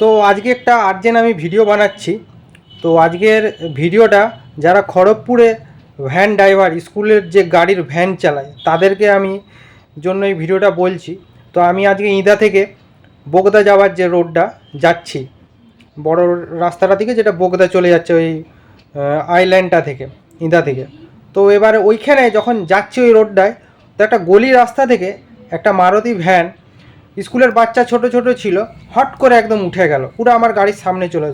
তো আজকে একটা আর্জেন্ট আমি ভিডিও বানাচ্ছি। তো আজকের ভিডিওটা যারা খড়গপুরে ভ্যান ড্রাইভার স্কুলের যে গাড়ির ভ্যান চালায়, তাদেরকে আমি জন্য এই ভিডিওটা বলছি। তো আমি আজকে ইঁদা থেকে বোগদা যাওয়ার যে রোডটা যাচ্ছি, বড় রাস্তাটা থেকে যেটা বোগদা চলে যাচ্ছে ওই আইল্যান্ডটা থেকে, ইঁদা থেকে। তো এবারে ওইখানে যখন যাচ্ছি ওই রোডটায় তো একটা গলি রাস্তা থেকে একটা মারুতি ভ্যান স্কুলের বাচ্চা ছোট ছোট ছিল, হট করে একদম উঠে গেল। পুরো আমার গাড়ির সামনে চলে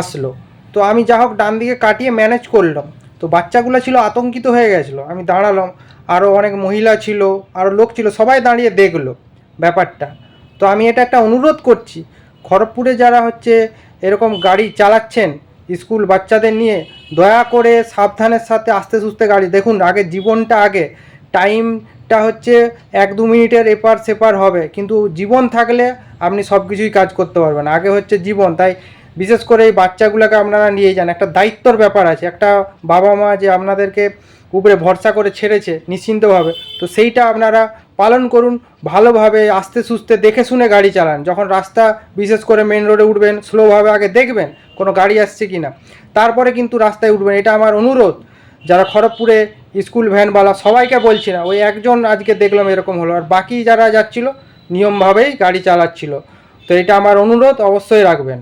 আসলো। তো আমি যা হোক ডান দিকে কাটিয়ে ম্যানেজ করলাম। তো বাচ্চাগুলো ছিল আতঙ্কিত হয়ে গেছিল। আমি দাঁড়ালাম। আরও অনেক মহিলা ছিল আরও লোক ছিল, সবাই দাঁড়িয়ে দেখল ব্যাপারটা। তো আমি এটা একটা অনুরোধ করছি, খড়গপুরে যারা হচ্ছে এরকম গাড়ি চালাচ্ছেন, স্কুল বাচ্চাদের নিয়ে, দয়া করে সাবধানের সাথে আস্তে সুস্তে গাড়ি দেখুন। আগে জীবনটা আগে টাইমটা হচ্ছে এক দু মিনিটের এপার সেপার হবে। কিন্তু জীবন থাকলে আপনি সব কিছুই কাজ করতে পারবেন। আগে হচ্ছে জীবন। তাই বিশেষ করে এই বাচ্চাগুলোকে আপনারা নিয়ে যান। একটা দায়িত্বর ব্যাপার আছে। একটা বাবা মা যে আপনাদেরকে উপরে ভরসা করে ছেড়েছে নিশ্চিন্তভাবে, তো সেইটা আপনারা পালন করুন। ভালোভাবে আস্তে সুস্তে দেখে শুনে গাড়ি চালান। যখন রাস্তা বিশেষ করে মেন রোডে উঠবেন স্লোভাবে আগে দেখবেন কোনো গাড়ি আসছে কি না তারপরে কিন্তু রাস্তায় উঠবেন। এটা আমার অনুরোধ। যারা খড়গপুরে স্কুল ভ্যানওয়ালা, সবাইকে বলছি না, ওই একজন আজকে দেখলাম এরকম হলো। আর বাকি যারা যাচ্ছিল, নিয়মভাবেই গাড়ি চালাচ্ছিল। তো এটা আমার অনুরোধ, অবশ্যই রাখবেন।